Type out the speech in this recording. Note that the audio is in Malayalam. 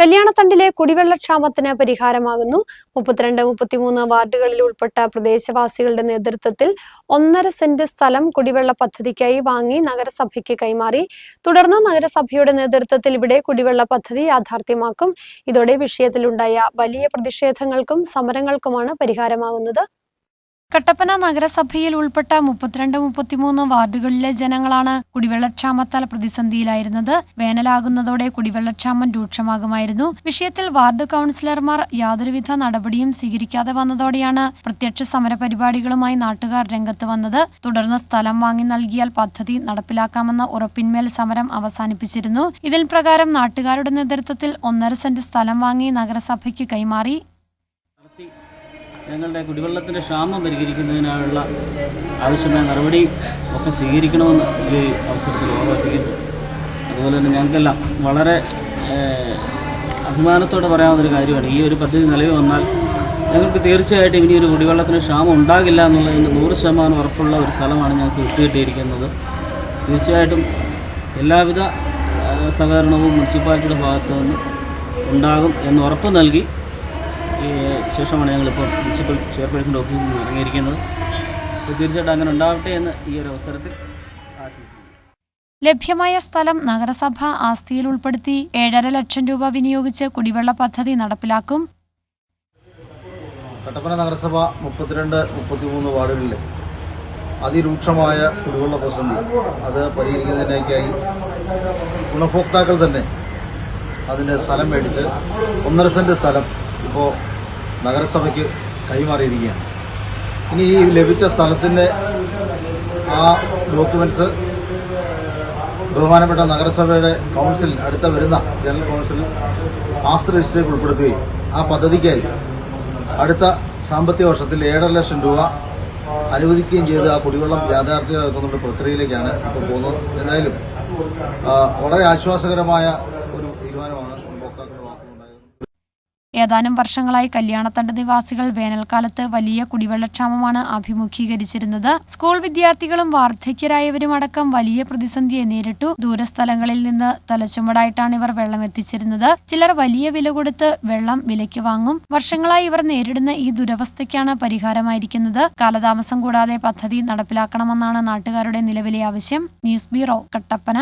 കല്യാണത്തണ്ടിലെ കുടിവെള്ളക്ഷാമത്തിന് പരിഹാരമാകുന്നു. മുപ്പത്തിരണ്ട് മുപ്പത്തിമൂന്ന് വാർഡുകളിൽ ഉൾപ്പെട്ട പ്രദേശവാസികളുടെ നേതൃത്വത്തിൽ ഒന്നര സെന്റ് സ്ഥലം കുടിവെള്ള പദ്ധതിക്കായി വാങ്ങി നഗരസഭയ്ക്ക് കൈമാറി. തുടർന്ന് നഗരസഭയുടെ നേതൃത്വത്തിൽ ഇവിടെ കുടിവെള്ള പദ്ധതി യാഥാർത്ഥ്യമാക്കും. ഇതോടെ വിഷയത്തിലുണ്ടായ വലിയ പ്രതിഷേധങ്ങൾക്കും സമരങ്ങൾക്കുമാണ് പരിഹാരമാകുന്നത്. കട്ടപ്പന നഗരസഭയിൽ ഉൾപ്പെട്ട മുപ്പത്തിരണ്ട് മുപ്പത്തിമൂന്ന് വാർഡുകളിലെ ജനങ്ങളാണ് കുടിവെള്ളക്ഷാമത്താൽ പ്രതിസന്ധിയിലായിരുന്നത്. വേനലാകുന്നതോടെ കുടിവെള്ളക്ഷാമം രൂക്ഷമാകുമായിരുന്നു. വിഷയത്തിൽ വാർഡ് കൗൺസിലർമാർ യാതൊരുവിധ നടപടിയും സ്വീകരിക്കാതെ വന്നതോടെയാണ് പ്രത്യക്ഷ സമരപരിപാടികളുമായി നാട്ടുകാർ രംഗത്ത് വന്നത്. തുടർന്ന് സ്ഥലം വാങ്ങി നൽകിയാൽ പദ്ധതി നടപ്പിലാക്കാമെന്ന ഉറപ്പിന്മേൽ സമരം അവസാനിപ്പിച്ചിരുന്നു. ഇതിൽ പ്രകാരം നാട്ടുകാരുടെ നേതൃത്വത്തിൽ ഒന്നര സെന്റ് സ്ഥലം വാങ്ങി നഗരസഭയ്ക്ക് കൈമാറി. ഞങ്ങളുടെ കുടിവെള്ളത്തിന്റെ ക്ഷാമം പരിഹരിക്കുന്നതിനായുള്ള ആവശ്യമായ നടപടി ഒക്കെ സ്വീകരിക്കണമെന്ന് ഈ അവസരത്തിൽ ഓർമ്മിപ്പിക്കുന്നു അതുപോലെ തന്നെ ഞങ്ങൾക്കെല്ലാം വളരെ അഭിമാനത്തോടെ പറയാവുന്നൊരു കാര്യമാണ്. ഈ ഒരു പദ്ധതി നിലവിൽ വന്നാൽ ഞങ്ങൾക്ക് തീർച്ചയായിട്ടും ഇനി ഒരു കുടിവെള്ളത്തിന് ക്ഷാമം ഉണ്ടാകില്ല എന്നുള്ളതിന് നൂറ് ശതമാനം ഉറപ്പുള്ള ഒരു സ്ഥലമാണ് ഞങ്ങൾക്ക് വിട്ടുകിട്ടിയിരിക്കുന്നത്. തീർച്ചയായിട്ടും എല്ലാവിധ സഹകരണവും മുനിസിപ്പാലിറ്റിയുടെ ഭാഗത്തു നിന്ന് ഉണ്ടാകും എന്ന് ഉറപ്പ് നൽകി ശേഷമാണ് ഞങ്ങളിപ്പോൾ പ്രിൻസിപ്പൽ ചെയർപേഴ്സന്റെ ഓഫീസിൽ നിന്ന് ഇറങ്ങിയിരിക്കുന്നത്. തീർച്ചയായിട്ടും അങ്ങനെ ഉണ്ടാവട്ടെ എന്ന് ഈ ഒരു അവസരത്തിൽ ആശംസിക്കുന്നു. ലഭ്യമായ സ്ഥലം നഗരസഭ ആസ്തിയിൽ ഉൾപ്പെടുത്തി ഏഴര ലക്ഷം രൂപ വിനിയോഗിച്ച് കുടിവെള്ള പദ്ധതി നടപ്പിലാക്കും. കട്ടപ്പന നഗരസഭ മുപ്പത്തിരണ്ട് മുപ്പത്തിമൂന്ന് വാർഡുകളിൽ അതിരൂക്ഷമായ കുടിവെള്ള പ്രശ്നം അത് പരിഹരിക്കുന്നതിനേക്കായി ഗുണഭോക്താക്കൾ തന്നെ അതിന്റെ സ്ഥലം മേടിച്ച് ഒന്നര സെന്റ് സ്ഥലം ഇപ്പോൾ നഗരസഭയ്ക്ക് കൈമാറിയിരിക്കുകയാണ്. ഇനി ഈ ലഭിച്ച സ്ഥലത്തിന്റെ ആ ഡോക്യുമെന്റ്സ് ബഹുമാനപ്പെട്ട നഗരസഭയുടെ കൗൺസിൽ അടുത്ത വരുന്ന ജനറൽ കൗൺസിൽ മാസ്റ്റർ ലിസ്റ്റിലേക്ക് ഉൾപ്പെടുത്തുകയും ആ പദ്ധതിക്കായി അടുത്ത സാമ്പത്തിക വർഷത്തിൽ ഏഴര ലക്ഷം രൂപ അനുവദിക്കുകയും ചെയ്ത് ആ കുടിവെള്ളം യാഥാർത്ഥ്യമാക്കുന്ന പ്രക്രിയയിലേക്കാണ് ഇപ്പോൾ പോകുന്നത്. എന്തായാലും വളരെ ആശ്വാസകരമായ ഏതാനും വർഷങ്ങളായി കല്യാണത്തണ്ട് നിവാസികൾ വേനൽക്കാലത്ത് വലിയ കുടിവെള്ളക്ഷാമമാണ് അഭിമുഖീകരിച്ചിരുന്നത്. സ്കൂൾ വിദ്യാർത്ഥികളും വാർദ്ധക്യരായവരും അടക്കം വലിയ പ്രതിസന്ധിയെ നേരിട്ടു. ദൂരസ്ഥലങ്ങളിൽ നിന്ന് തലച്ചുമടായിട്ടാണ് ഇവർ വെള്ളം എത്തിച്ചിരുന്നത് ചിലർ വലിയ വില കൊടുത്ത് വെള്ളം വിലയ്ക്ക് വാങ്ങും. വർഷങ്ങളായി ഇവർ നേരിടുന്ന ഈ ദുരവസ്ഥയ്ക്കാണ് പരിഹാരമായിരിക്കുന്നത്. കാലതാമസം കൂടാതെ പദ്ധതി നടപ്പിലാക്കണമെന്നാണ് നാട്ടുകാരുടെ നിലവിലെ ആവശ്യം. News bureau Kattappana.